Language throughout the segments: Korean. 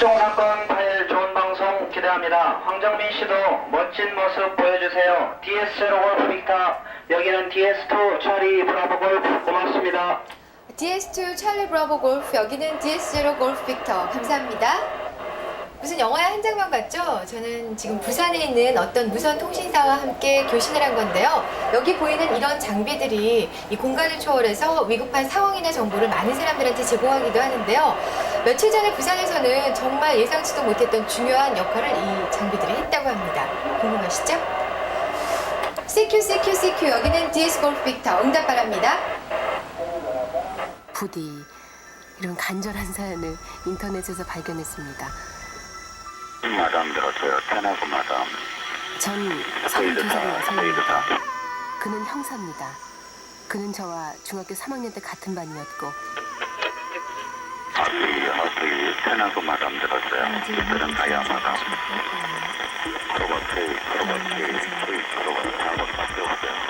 특정 사건 파일 좋은 방송 기대합니다. 황정민 씨도 멋진 모습 보여주세요. DS0 골프 빅터 여기는 DS2 차리 브라보 골프 고맙습니다. DS2 찰리 브라보 골프 여기는 DS0 골프 빅터 감사합니다. 무슨 영화의 한 장면 같죠? 저는 지금 부산에 있는 어떤 무선 통신사와 함께 교신을 한 건데요. 여기 보이는 이런 장비들이 이 공간을 초월해서 위급한 상황이나 정보를 많은 사람들한테 제공하기도 하는데요. 며칠 전에 부산에서는 정말 예상치도 못했던 중요한 역할을 이 장비들이 했다고 합니다. 궁금하시죠? CQ, CQ, CQ 여기는 DS 골프 빅터 응답 바랍니다. 부디 이런 간절한 사연을 인터넷에서 발견했습니다. 마담 들었어요. 테나고 마담. 전 페이드사, 32살의 여성입니다. 페이드사. 그는 형사입니다. 그는 저와 중학교 3학년 때 같은 반이었고 하수이, 테나고 마담 들었어요. 이들은 다야 마담. 프로버트, 프로버트, 프리 프로버트 잘못 바뀌었어요. 자타.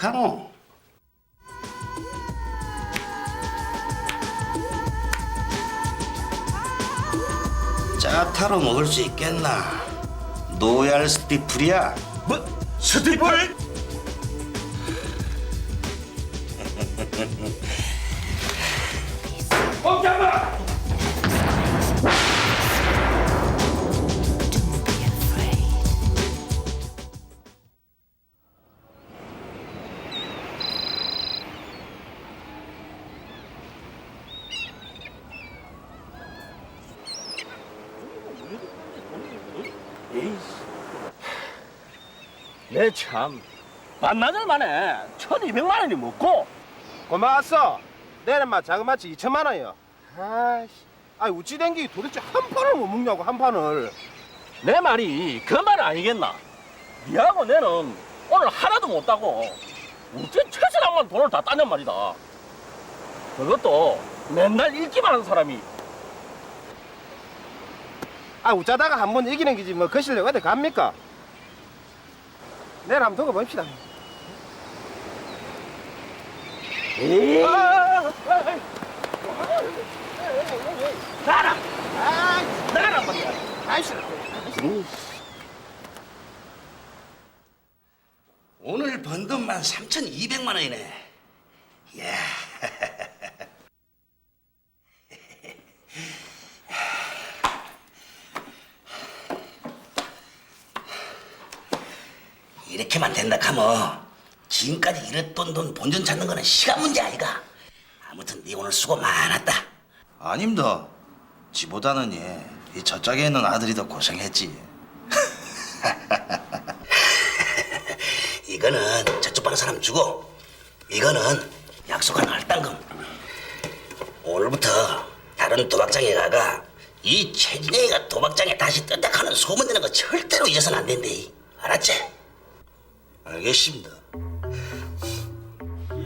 와이카노. 짜타로 먹을 수 있겠나? 노얄 스티플이야? 뭐 스티플? 내 참. 반나절 만에 1200만 원이 먹고 고마웠어. 내는 막 자그마치 2천만 원이요. 아이씨. 아니 우찌 댕기 도대체 한 판을 못 먹냐고 한 판을. 내 말이 그 말 아니겠나? 니하고 내는 오늘 하나도 못 따고 어째 최선한만 돈을 다 따냔 말이다. 그것도 맨날 읽기만 하는 사람이 아 우짜다가 한 번 이기는 기지 뭐 그 실력 어디 갑니까? 내일 한번 두고 봅시다. 에이. 아, 나라! 나라. 아이씨. 오늘 번 돈만 3,200만 원이네 야 이렇게만 된다 하면 지금까지 잃었던 돈 본전 찾는 거는 시간 문제 아이가 아무튼 네 오늘 수고 많았다 아닙니다. 지보다는 예, 이 저짝에 있는 아들이 더 고생했지. 이거는 저쪽 방 사람 주고 이거는 약속한 할당금 오늘부터 다른 도박장에 가가 이 최진영이가 도박장에 다시 뜬다 하는 소문 내는 거 절대로 잊어서는 안 된대 알았지? 알겠습니다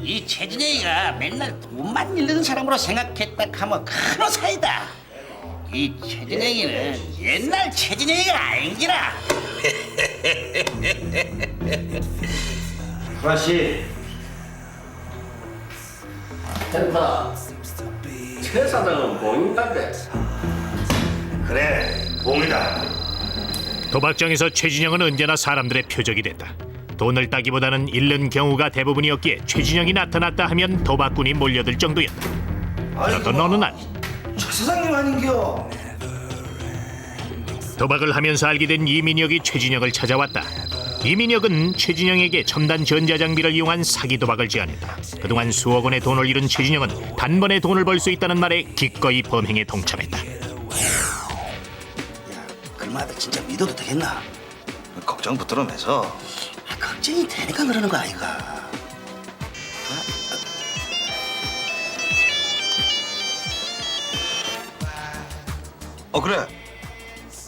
이 최진영이가 맨날 돈만 잃는 사람으로 생각했다 하면 큰 오사이다 이 최진영이는 옛날 최진영이가 아닌기라 아씨. 됐다. 최 사장은 봉인단데. 그래 공이다 도박장에서 최진영은 언제나 사람들의 표적이 됐다. 돈을 따기보다는 잃는 경우가 대부분이었기에 최진영이 나타났다 하면 도박꾼이 몰려들 정도였다. 그렇던 어느 날최 사장님 아닌겨? 도박을 하면서 알게 된 이민혁이 최진영을 찾아왔다. 이민혁은 최진영에게 첨단 전자장비를 이용한 사기 도박을 제안했다. 그동안 수억 원의 돈을 잃은 최진영은 단번에 돈을 벌 수 있다는 말에 기꺼이 범행에 동참했다. 그 말들 진짜 믿어도 되겠나? 걱정 붙들어매서 확정이 되니까 그러는 거 아이가. 아, 아. 어 그래.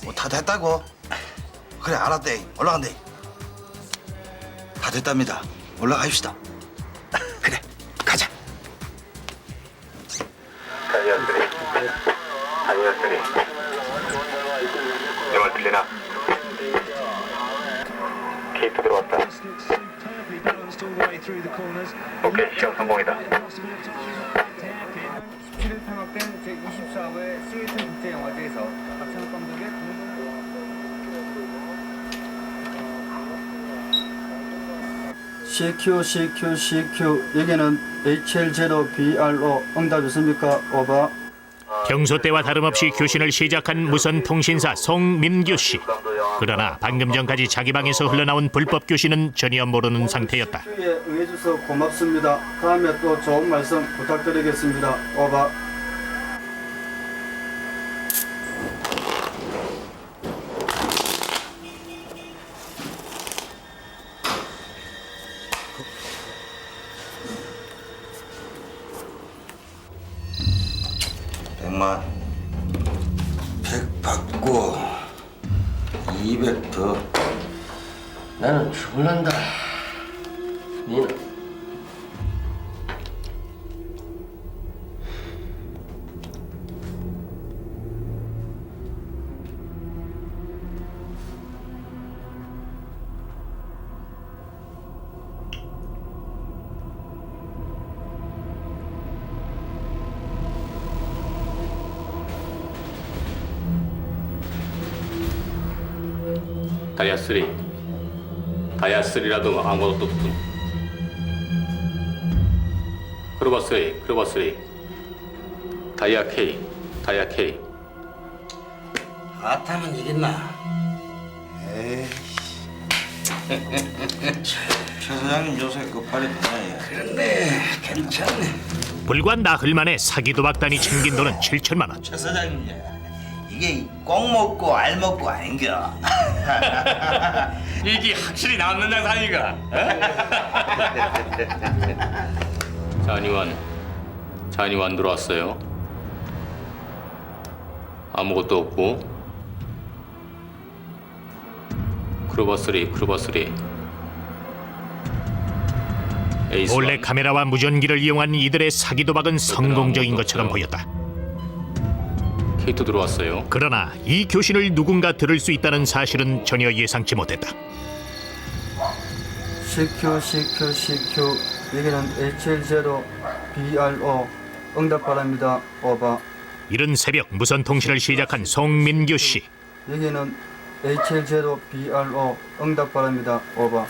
뭐 다 됐다고. 그래 알았대. 올라간대. 다 됐답니다. 올라가십시다. 그래 가자. 다이어트리. 다이어트리. 내말 들리나? 들어왔다. 오케이 시험 성공이다. 탄압된 제24회 시애틀 국제영화제에서 박찬욱 감독의 CQ, CQ, CQ 여기는 HL0BRO 응답 있습니까? 오바 평소 때와 다름없이 교신을 시작한 무선 통신사 송민규 씨. 그러나 방금 전까지 자기 방에서 흘러나온 불법 교신은 전혀 모르는 상태였다. CQ에 응해주셔서 고맙습니다. 다음에 또 좋은 말씀 부탁드리겠습니다. 오바 나는 죽을란다. 니는 다이아 3 다이아 3라도 아무것도 없군 크로버 3 크로버 3 다이아 K 다이아 K 아타면 이겼나? 에이. 최 사장님 요새 급팔이 많아요. 그런데 괜찮네. 불과 나흘 만에 사기 도박단이 챙긴 돈은 7천만 원. 최 사장님 이게 꼭 먹고 알 먹고 아닌겨. 이게 확실히 남는 장사니까 잔이완 잔이완 들어왔어요 아무것도 없고 크로버 3 크로버 3 에이스 몰래 원. 카메라와 무전기를 이용한 이들의 사기 도박은 성공적인 것처럼 보였다. 케이트 들어왔어요 그러나 이 교신을 누군가 들을 수 있다는 사실은 전혀 예상치 못했다. CQ, CQ, CQ 여기는 HL0BRO 응답 바랍니다. 오바 이른 새벽 무선 통신을 시작한 송민규 씨. 여기는 HL0BRO 응답 바랍니다. 오바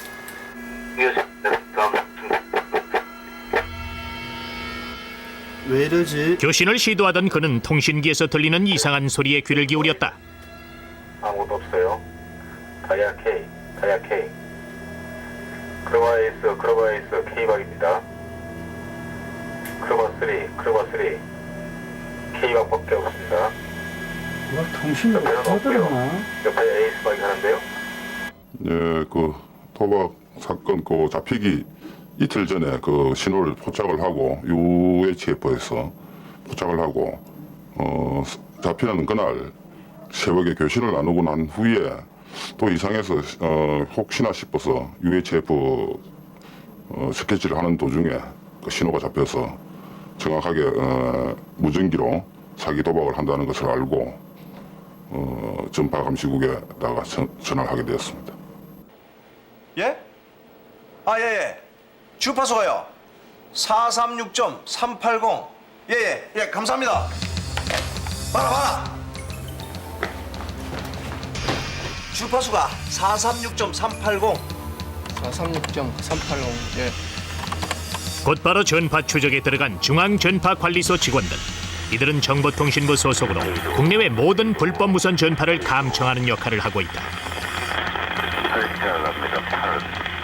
왜 이러지? 교신을 시도하던 그는 통신기에서 들리는 이상한 소리에 귀를 기울였다. 아무것도 없어요 다이아 K 다이아 K 크로바 에이스 크로바 에이스 K박입니다 크로바 3 크로바 3 K박밖에 없습니다 통신이 어떠더라? 옆에 에이스박이 하는데요 예, 그 도박 사건 그 잡히기 이틀 전에 그 신호를 포착을 하고 UHF에서 포착을 하고 어 잡히는 그날 새벽에 교신을 나누고 난 후에 또 이상해서 어 혹시나 싶어서 UHF 어, 스케치를 하는 도중에 그 신호가 잡혀서 정확하게 어, 무전기로 사기 도박을 한다는 것을 알고 어, 전파 감시국에다가 전, 전화를 하게 되었습니다. 예? 아, 예, 예. 주파수가요. 436.380. 예, 예, 예, 감사합니다. 봐라, 봐라. 주파수가 436.380. 436.380 예. 곧바로 전파 추적에 들어간 중앙전파관리소 직원들. 이들은 정보통신부 소속으로 국내외 모든 불법 무선 전파를 감청하는 역할을 하고 있다. 8자 갑니다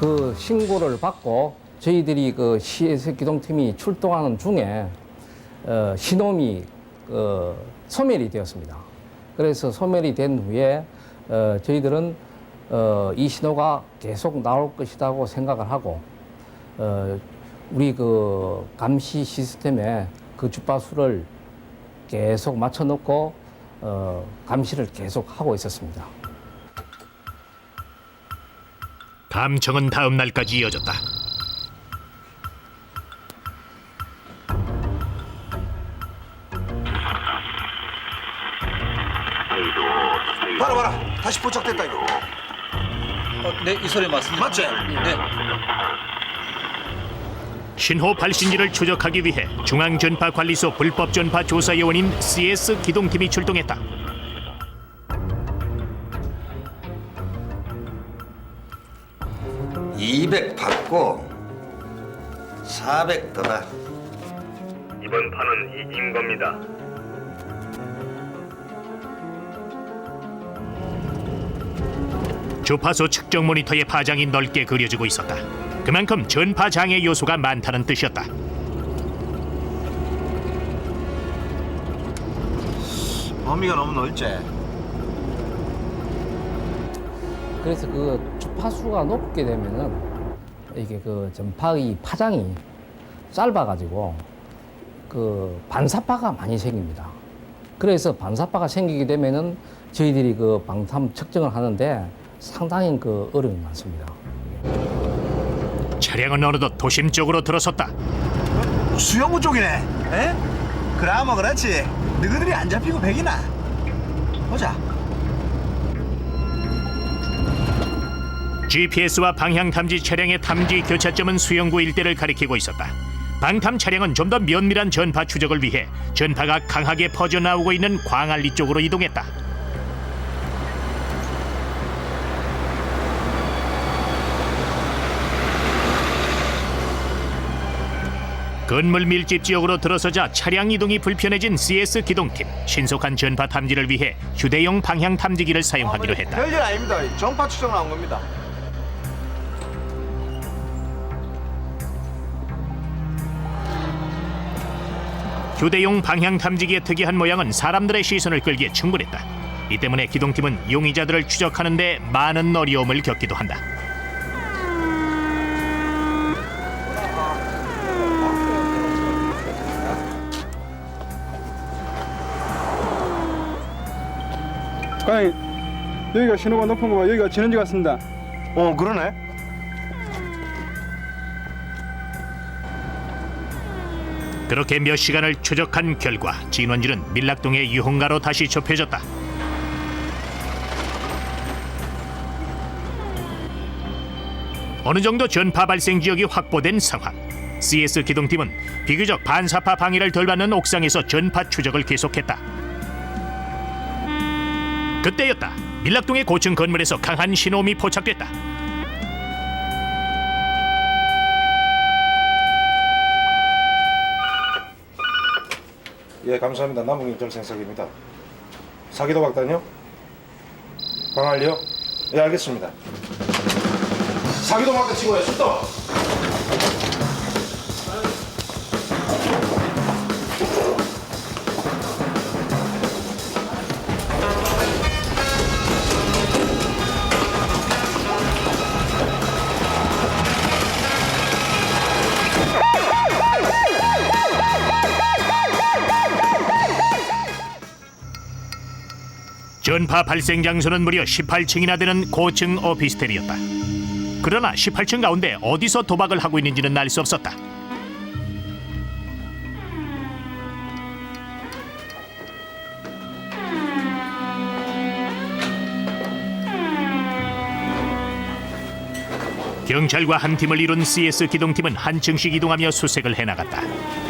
그 신고를 받고 저희들이 그 시에서 기동팀이 출동하는 중에 어, 신호미 어, 소멸이 되었습니다. 그래서 소멸이 된 후에 어, 저희들은 어, 이 신호가 계속 나올 것이라고 생각을 하고 어, 우리 그 감시 시스템에 그 주파수를 계속 맞춰놓고 어, 감시를 계속 하고 있었습니다. 감청은 다음 날까지 이어졌다. 봐라 봐라 다시 포착됐다 이거 어, 네 이 소리 맞습니다 맞지? 네 신호 발신지를 추적하기 위해 중앙전파관리소 불법 전파 조사 요원인 CS 기동팀이 출동했다. 400 더가 이번 판은 이긴 겁니다. 주파수 측정 모니터의 파장이 넓게 그려지고 있었다. 그만큼 전파 장애 요소가 많다는 뜻이었다. 범위가 너무 넓지? 그래서 그 주파수가 높게 되면은 이게 그 전파의 파장이 짧아가지고 그 반사파가 많이 생깁니다. 그래서 반사파가 생기게 되면은 저희들이 그 방탐 측정을 하는데 상당히 그 어려움이 많습니다. 차량은 어느덧 도심 쪽으로 들어섰다. 수영구 쪽이네 에? 그라마 그렇지 너희들이 안 잡히고 백이나 보자 GPS와 방향 탐지 차량의 탐지 교차점은 수영구 일대를 가리키고 있었다. 방탐 차량은 좀 더 면밀한 전파 추적을 위해 전파가 강하게 퍼져나오고 있는 광안리 쪽으로 이동했다. 건물 밀집 지역으로 들어서자 차량 이동이 불편해진 CS 기동팀 신속한 전파 탐지를 위해 휴대용 방향 탐지기를 사용하기로 했다. 별일 아닙니다. 정파 추정 나온 겁니다. 휴대용 방향 탐지기의 특이한 모양은 사람들의 시선을 끌기에 충분했다. 이 때문에 기동팀은 용의자들을 추적하는데 많은 어려움을 겪기도 한다. 과장님 여기가 신호가 높은 거 봐. 여기가 진원지 같습니다. 어 그러네. 그렇게 몇 시간을 추적한 결과 진원지는 밀락동의 유흥가로 다시 좁혀졌다. 어느 정도 전파 발생 지역이 확보된 상황. CS 기동팀은 비교적 반사파 방해를 덜 받는 옥상에서 전파 추적을 계속했다. 그때였다. 밀락동의 고층 건물에서 강한 신호음이 포착됐다. 예 감사합니다. 남북인점 생석입니다. 사기도 박단요? 광안리요? 예 알겠습니다. 사기도 박단 치고요. 출동. 전파 발생 장소는 무려 18층이나 되는 고층 오피스텔이었다. 그러나 18층 가운데 어디서 도박을 하고 있는지는 알 수 없었다. 경찰과 한 팀을 이룬 CS 기동팀은 한 층씩 이동하며 수색을 해나갔다.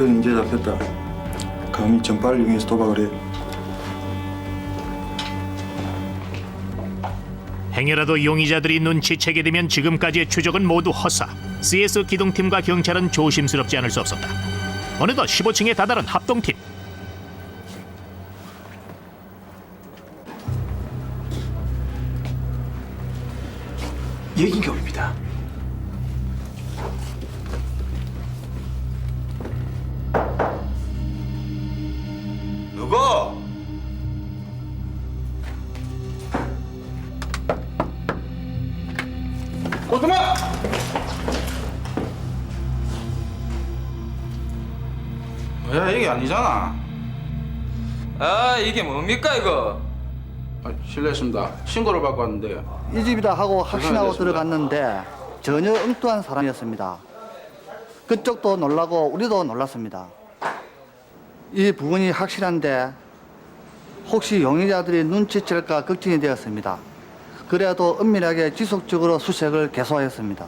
너희들은 이제 잡혔다. 감히 전파를 이용해서 도박을 해. 행여라도 용의자들이 눈치채게 되면 지금까지의 추적은 모두 허사. CS 기동팀과 경찰은 조심스럽지 않을 수 없었다. 어느덧 15층에 다다른 합동팀. 여긴 겨울입니다 오토마! 야 이게 아니잖아. 아 이게 뭡니까 이거? 아, 실례했습니다. 신고를 받고 왔는데 이 집이다 하고 확신하고. 들어갔는데 전혀 엉뚱한 사람이었습니다. 그쪽도 놀라고 우리도 놀랐습니다. 이 부분이 확실한데 혹시 용의자들이 눈치챌까 걱정이 되었습니다. 그래도 은밀하게 지속적으로 수색을 계속했습니다.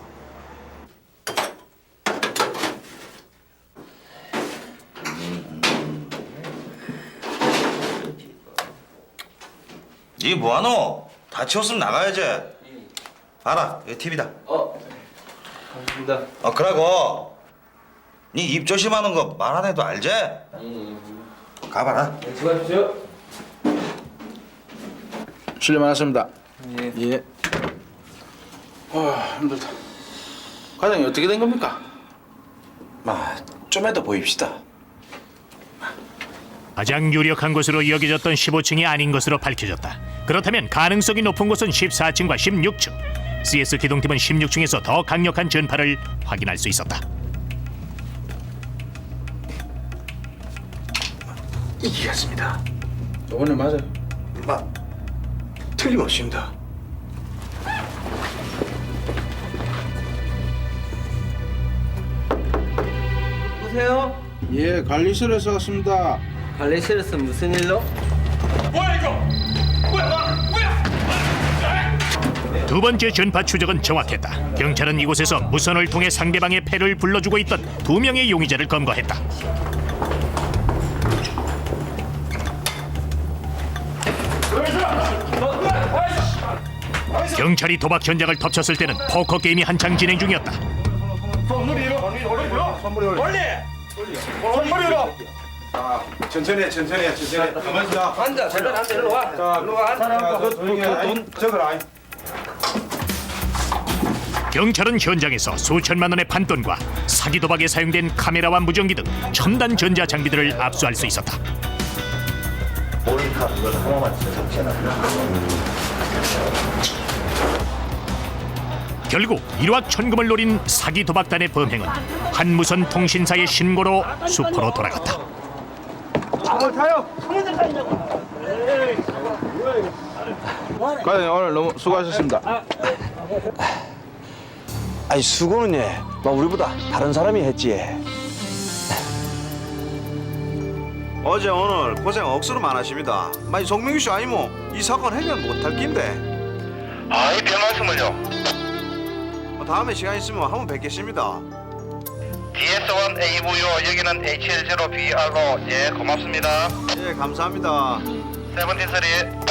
이 뭐하노? 다 치웠으면 나가야지. 봐라, 이거 TV다. 어. 감사합니다. 어, 그러고 니 입 조심하는 거 말 안 해도 알지? 가봐라. 수고하십시오. 실례 많았습니다. 예. 예. 아 힘들다. 과장님 어떻게 된 겁니까? 마, 좀 해도 보입시다. 가장 유력한 곳으로 여겨졌던 15층이 아닌 것으로 밝혀졌다. 그렇다면 가능성이 높은 곳은 14층과 16층. CS 기동팀은 16층에서 더 강력한 전파를 확인할 수 있었다. 이기겠습니다. 오늘 맞아요. 마, 틀림없습니다. 보세요. 예 관리실에서 왔습니다. 관리실에서 무슨 일로? 두 번째 전파 추적은 정확했다. 경찰은 이곳에서 무선을 통해 상대방의 패를 불러주고 있던 두 명의 용의자를 검거했다. 경찰이 도박 현장을 덮쳤을 때는 포커 게임이 한창 진행 중이었다. 아, 천천히 해, 천천히 해, 천천히 해. 가만히 있어. 앉아. 제발 앉아. 일로 와. 자, 일로 와. 사람 그 조용히 해. 돈 적어라. 경찰은 현장에서 수천만 원의 판돈과 사기 도박에 사용된 카메라와 무전기 등 첨단 전자 장비들을 압수할 수 있었다. 결국 일확천금을 노린 사기 도박단의 범행은 한 무선 통신사의 신고로 수포로 돌아갔다. 과장님 오늘 너무 수고하셨습니다. 아니 수고는 예, 막 우리보다 다른 사람이 했지. 어제 오늘 고생 억수로 많으십니다. 많이 정명규 씨 아니모 이 사건 해결 못할 낀데. 아이 별 말씀을요. 어, 다음에 시간 있으면 한번 뵙겠습니다. DS1A부요 여기는 H10BR로 예 고맙습니다. 예, 감사합니다. 세븐틴 쓰리